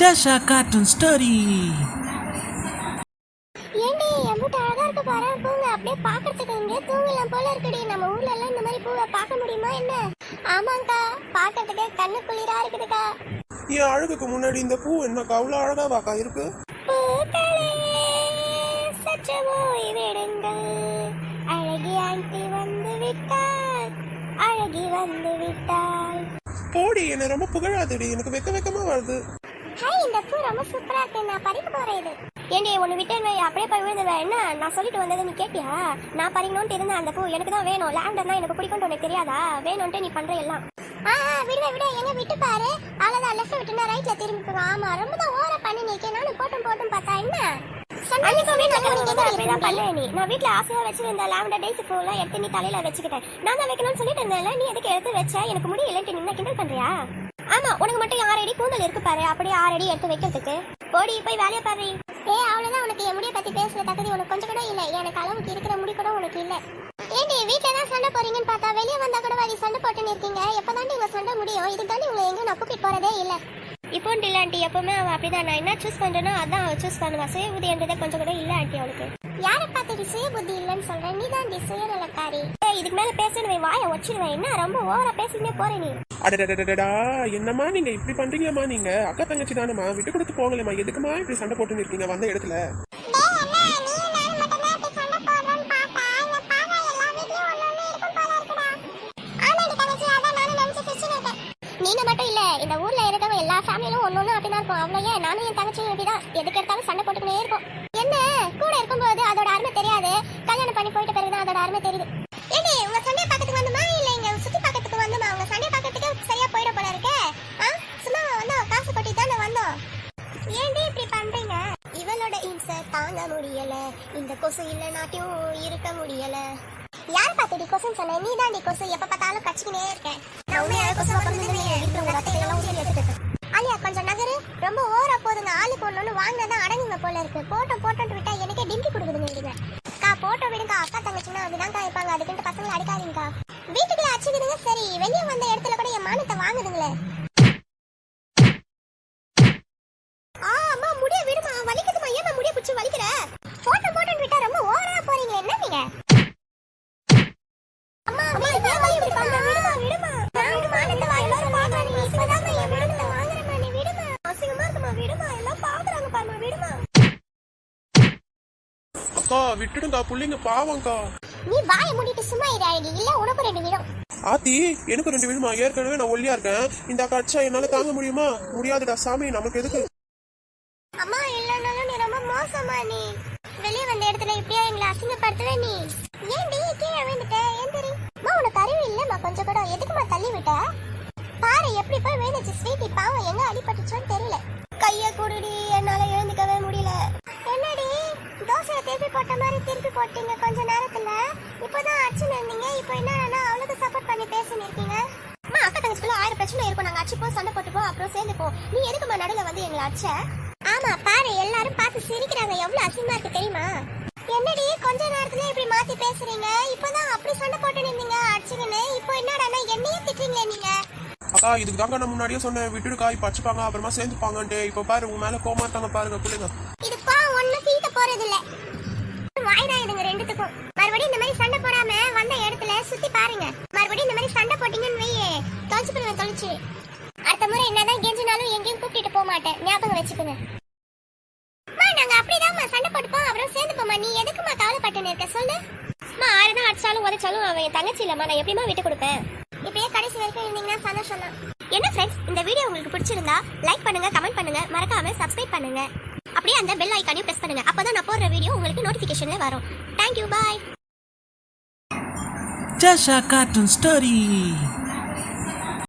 Jasha Cartoon Story. ஏண்டி எம்பிட்டு அழகா இருக்க பாரு பூங்க அப்படியே பாக்குறதுக்கு இங்கே தூங்கலாம் போல இருக்குடி. நம்ம ஊர்ல எல்லாம் இந்த மாதிரி பூவை பார்க்க முடியுமா என்ன? ஆமாங்கக்கா பார்க்கறதுக்கு கண்ணு குளிரா இருக்குதுக்கா. என் அழகுக்கு முன்னாடி இந்த பூ என்னக்கா? அவ்வளோ அழகாவாக்கா இருக்கு? பூக்களே சற்று ஓய் விடுங்கள். அழகி ஆண்டி வந்து விட்டாள். அழகி வந்து விட்டாள். போடி என்னை ரொம்ப புகழாதடி. எனக்கு வெக்க வெக்கமா வருது. ஹாய் இந்த பூ ரொம்ப சூப்பரா இருக்கு. நான் பறிக்க போறேன் இது. ஏண்டி ஒன்னு விட்டு அப்படியே போய் விழுந்துருவேன் என்ன? நான் சொல்லிட்டு வந்தது நீ கேட்டியா? நான் பறிக்கணும்னு இருந்தேன் அந்த பூ. எனக்கு தான் வேணும். லேண்டர் தான் எனக்கு பிடிக்கும்னு உனக்கு தெரியாதா? வேணும்ட்டு நீ பண்ற எல்லாம். ஆ விடுவே விட எங்க விட்டு பாரு. அவ்வளவுதான். லெஃப்ட் விட்டுனா ரைட்ல திரும்பி ஆமா ரொம்ப தான் ஓர பண்ணி நிக்க நானும் போட்டும் போட்டும் பார்த்தா என்ன? நான் வீட்ல ஆசையா வச்சிருந்த லாவெண்டர் டேஸ் ஃபுல்லா எடுத்து நீ தலையில வச்சுக்கிட்டேன். நான் தான் வைக்கணும்னு சொல்லிட்டு இருந்தேன்ல நீ எதுக்கு எடுத்து வச்ச? எனக்கு முடி இல்லைன்ட்டு நீ கிண்டல் பண்றியா? ஆமா உனக்கு மட்டும் ஆறு அடி கூந்தல் இருக்கு பாரு. அப்படியே ஆறு அடி எடுத்து வைக்கிறதுக்கு. போடி போய் வேலையை பாரு. ஏ அவ்வளவுதான். உனக்கு என் முடிய பத்தி பேசுற தகுதி உனக்கு கொஞ்சம் கூட இல்ல. எனக்கு அளவுக்கு இருக்கிற முடி கூட உனக்கு இல்ல. ஏண்டி வீட்ல தான் சண்டை போறீங்கன்னு பார்த்தா வெளியே வந்தா கூட வாடி சண்டை போட்டுன்னு இருக்கீங்க. எப்பதாண்டி உங்க சண்டை முடியும்? இதுக்கு தாண்டி உங்களை எங்க நான் கூப்பிட்டு போறதே இல்ல. இப்போ இல்ல ஆண்டி. எப்பவுமே அவ அப்படிதான். நான் என்ன சூஸ் பண்றேனோ அதான் அவ சூஸ் பண்ணுவா. சுய புத்தி என்றதே கொஞ்சம் கூட இல்ல ஆண்டி அவளுக்கு. யாரை பார்த்துட்டு சுய புத்தி இல்லைன்னு சொல்றேன் நீ தாண்டி சுயநலக்காரி. இதுக்கு மேல பேசணும் வாயை வச்சிருவேன் என்ன ரொம்ப ஓவரா பேசிக்கிட்டே போற நீ? அடடடடடா என்னம்மா நீங்க இப்படி பண்றீங்கம்மா நீங்க? அக்கா தங்கச்சி தானம்மா விட்டு கொடுத்து போங்களேம்மா எதுக்குமா இப்படி சண்டை போட்டு இருக்கீங்க வந்த இடத்துல? நீங்க மட்டும் இல்ல இந்த ஊர்ல இருக்கவங்க எல்லா ஃபேமிலியும் ஒன்னொன்னு அப்படிதான் இருக்கும். ஏன் நானும் என் தங்கச்சியும் இப்படிதான் எதுக்கு எடுத்தாலும் சண்டை போட்டுக்கிட்டே இருக்கும். என்ன கூட இருக்கும்போது அதோட அருமை தெரியாது. கல்யாணம் பண்ணி போயிட்ட பிறகுதான் அதோட அருமை தெரியுது. இம்சை முடியல. இந்த கொசு இல்லைனாட்டியும் இருக்க முடியல. யார் பார்த்துடி கொசுன்னு சொன்ன? நீ தான் கொசு. எப்ப பார்த்தாலும் கச்சிக்கினே இருக்கேன் நான் உண்மையாக கொசு அலியா கொஞ்சம் நகரு. ரொம்ப ஓரா போதுங்க. ஆளுக்கு ஒண்ணு வாங்கினதான் அடங்குங்க போல இருக்கு. போட்டோ போட்டோன்னு விட்டா எனக்கே டிம்பி கொடுக்குதுங்க இதுங்க கா போட்டோ விடுங்க அக்கா தங்கச்சின்னா அப்படிதான் இருப்பாங்க. அதுக்குன்ட்டு பசங்களை அடிக்காதீங்கக்கா. வீட்டுக்குள்ள அச்சுக்குதுங்க சரி வெளியே வந்த இடத்துல கூட என் மானத்தை வாங்குதுங்களே. அக்கா விட்டுடுங்கா புள்ளைங்க பாவம்க்கா. நீ வாயை மூடிட்டு சும்மா இரு அழகி. இல்ல உனக்கு ரெண்டு விடும். ஆத்தி எனக்கு ரெண்டு விழுமா ஏற்கனவே நான் ஒல்லியா இருக்கேன். இந்த அக்கா அடிச்சா என்னால தாங்க முடியுமா? முடியாதுடா சாமி நமக்கு எதுக்கு? அம்மா இல்லனாலும் நீ ரொம்ப மோசமா நீ. வெளிய வந்த இடத்துல இப்படியா எங்களை அசிங்கப்படுத்துற நீ? ஏன்டி கீழே விழுந்துட்ட? ஏன் தெரியும் அம்மா உனக்கு அறிவு இல்லம்மா. கொஞ்சம் கூட. எதுக்குமா தள்ளி விட்ட? பாரு எப்படி போய் விழுந்துச்சு. ஸ்வீட்டி பாவம் எங்க அடிபட்டுச்சோன்னு தெரியல. கைய குடுடி. என்னால எழுந்துக்கவே முடியல. தோசையை திருப்பி போட்ட மாதிரி திருப்பி போட்டீங்க. கொஞ்ச நேரத்துல. இப்போதான் அடிச்சுன்னு இருந்தீங்க. இப்போ என்னன்னா அவளுக்கு சப்போர்ட் பண்ணி பேசின்னு இருக்கீங்க அம்மா அக்கா தங்கச்சிக்குள்ள ஆயிரம் பிரச்சனை இருக்கும். நாங்க அச்சுப்போம் சண்டை போட்டுப்போம் அப்புறம் சேர்ந்துப்போம். நீ எதுக்குமா நடுவில் வந்து எங்களை அச்ச ஆமா பாரு எல்லாரும் பார்த்து சிரிக்கிறாங்க. எவ்வளவு அசிங்கமா இருக்கு தெரியுமா? என்னடி கொஞ்ச நேரத்துல இப்படி மாத்தி பேசுறீங்க. இப்போதான் அப்படி சண்டை போட்டு நின்னீங்க அடிச்சுக்கின்னு. இப்போ என்னடான்னா என்னையும் திட்டுறீங்களே நீங்க. அக்கா இதுக்கு தாங்க நான் முன்னாடியே சொன்னேன். விட்டுடுக்கா இப்போ அச்சுப்பாங்க அப்புறமா சேர்ந்துப்பாங்கன்ட்டு. இப்போ பாரு உங்க மேல கோமாத்தாங்க பாருங்க பிள்ளைங்க. போறது இல்ல வாய்டா இதுங்க ரெண்டுத்துக்கும். மறுபடியும் இந்த மாதிரி சண்டை போடாம வந்த இடத்துல சுத்தி பாருங்க. மறுபடியும் இந்த மாதிரி சண்டை போட்டீங்கன்னு வையே தொலைச்சு பண்ணுங்க தொலைச்சு. அடுத்த முறை என்னதான் கெஞ்சினாலும் எங்கேயும் கூப்பிட்டு போக மாட்டேன். ஞாபகம் வச்சுக்கோங்க. அம்மா, நாங்க அப்படிதாம்மா சண்டை போட்டுப்போம் அப்புறம் சேர்ந்து போமா நீ எதுக்குமா கவலைப்பட்டுன்னு இருக்க சொல்லு. அம்மா ஆறுதான் அடிச்சாலும் உதைச்சாலும் அவன் என் தங்கச்சி இல்லம்மா நான் எப்படிமா விட்டு கொடுப்பேன்? இப்படியே கடைசி வரைக்கும் இருந்தீங்கன்னா சந்தோஷம் தான் என்ன ஃப்ரெண்ட்ஸ் இந்த வீடியோ உங்களுக்கு பிடிச்சிருந்தா லைக் பண்ணுங்க கமெண்ட் பண்ணுங்க. மறக்காம சப்ஸ்கிரைப் பண்ணுங்க. அப்படியே அந்த பெல் ஐக்கானையும் ப்ரெஸ் பண்ணுங்க. அப்பதான் நான் போடுற வீடியோ உங்களுக்கு நோட்டிபிகேஷன்ல வரும். Thank you bye Jasha Cartoon Story.